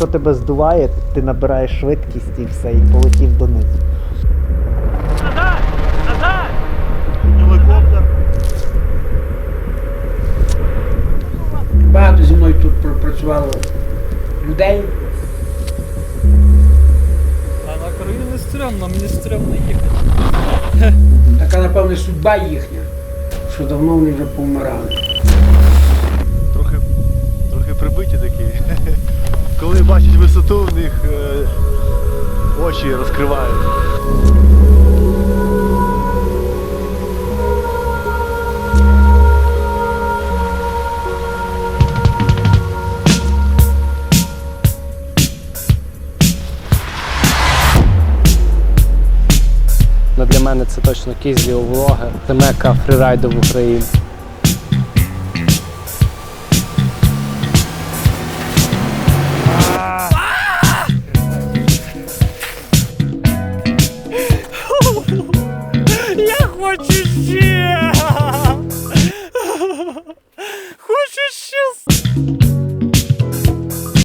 якщо тебе здуває, ти набираєш швидкість і все, і полетів донизу. Гелікоптер. Багато зі мною тут пропрацювало людей. А на Україну не стрьомно, мені стрьомно їхати. Така, напевно, судьба їхня, що давно вони вже повмирали. Трохи, трохи прибиті такі. Коли бачать висоту, в них е, очі розкривають. Ну, для мене це точно кізліо влоги. Це мека фрірайду в Україні. хочу ще. Хочу ще.